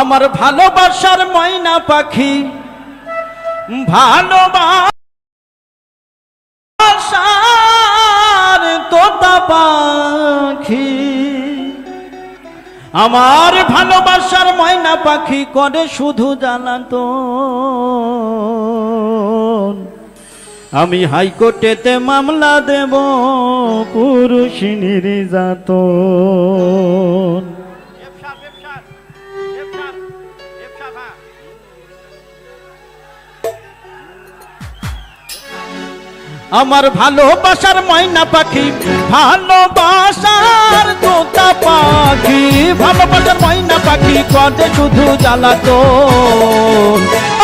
আমার ভালোবাসার ময়না পাখি, ভালোবাসার তোতা পাখি। আমার ভালোবাসার ময়না পাখি করে শুধু জানাতো আমি হাইকোর্টেতে মামলা দেব পুরুষ নির্যাতন। আমার ভালোবাসার ময়না পাখি, ভালোবাসার তোতা পাখি। ভালোবাসার ময়না পাখি করে শুধু জ্বালাতো।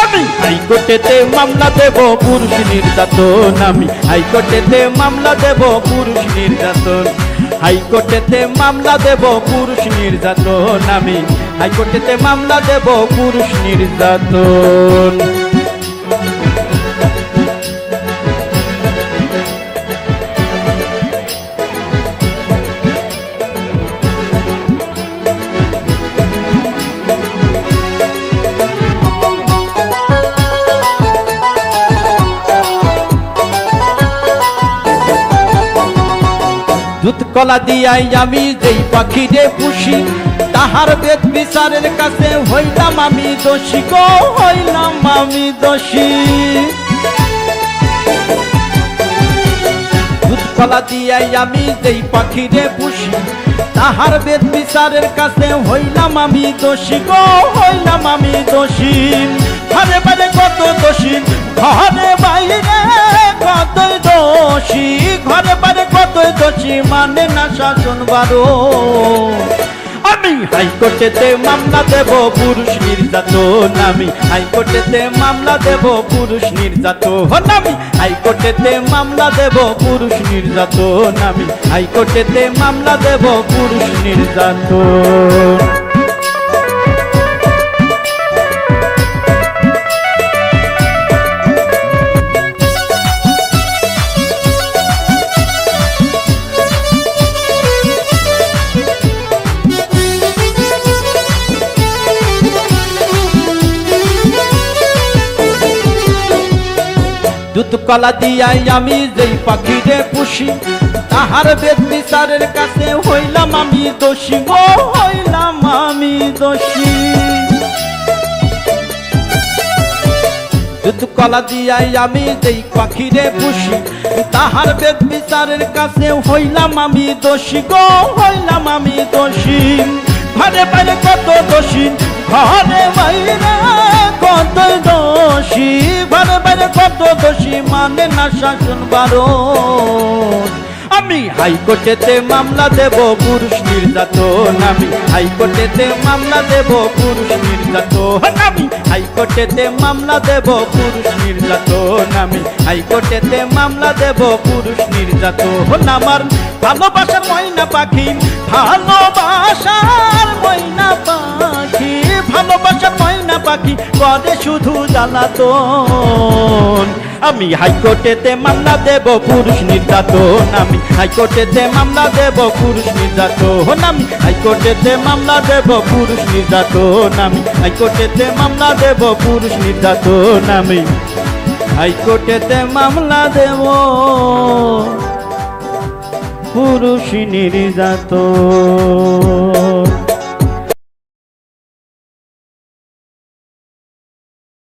আমি হাইকোর্টেতে মামলা দেব, পুরুষ নির্যাতন। আমি হাইকোর্টেতে মামলা দেব, পুরুষ নির্যাতন। হাইকোর্টেতে মামলা দেব, পুরুষ নির্যাতন। আমি হাইকোর্টেতে মামলা দেব, পুরুষ নির্যাতন। দুধ কলা দিয়াই আমি যেই পাখিরে পুষি, তাহার বেদ বিচারের কাছে হইলাম আমি দোষী গো, হইলাম আমি দোষী। দুধ দিয়াই আমি যেই পাখিরে পুষি, তাহার বেদ বিচারের কাছে হইলাম আমি দোষী গো, হইলাম আমি দোষী। ঘরে বাইরে কত দোষী বাইরে কতই দোষী, ঘরে বাইরে মানে না শাসন বারো। আমি হাইকোর্টেতে মামলা দেব, পুরুষ নির্যাতন। আমি হাইকোর্টেতে মামলা দেব, পুরুষ নির্যাতন। আমি হাইকোর্টেতে মামলা দেব, পুরুষ নির্যাতন। আমি হাইকোর্টেতে মামলা দেব, পুরুষ নির্যাতন। কলা দিয়াই আমি যেই পাখিরে পুষি, তাহার বেদ বিচারের কাছে হইলাম আমি দোষী গো, হইলাম আমি দোষী। দুধ কলা দিয়াই আমি যেই পাখিরে পুষি, তাহার বেদ বিচারের কাছে হইলাম আমি দোষী গো, হইলাম আমি দোষী। ঘরে বাইরে কত দোষী, ঘরে বাইরে কত দোষী মানে না শাসন বারণ। আমি হাইকোর্টেতে মামলা দেব, পুরুষ নির্যাতন। আমি হাইকোর্টেতে মামলা দেব, পুরুষ নির্যাতন। আমি হাইকোর্টেতে মামলা দেব, পুরুষ নির্যাতন। আমি হাইকোর্টেতে মামলা দেব, পুরুষ নির্যাতন। আমার ভালোবাসার ময়না পাখি, ভালোবাসার ময়না পাখি ভালোবাসার ময়না পাখি করে শুধু জ্বালাতন। আমি হাইকোর্টেতে মামলা দেব, পুরুষ নির্যাতন। আমি হাইকোর্টেতে মামলা দেব, পুরুষ নির্যাতন। আমি হাইকোর্টেতে মামলা দেব, পুরুষ নির্যাতন। আমি হাইকোর্টেতে মামলা দেব, পুরুষ নির্যাতন। আমি হাইকোর্টেতে মামলা দেব, পুরুষ নির্যাতন।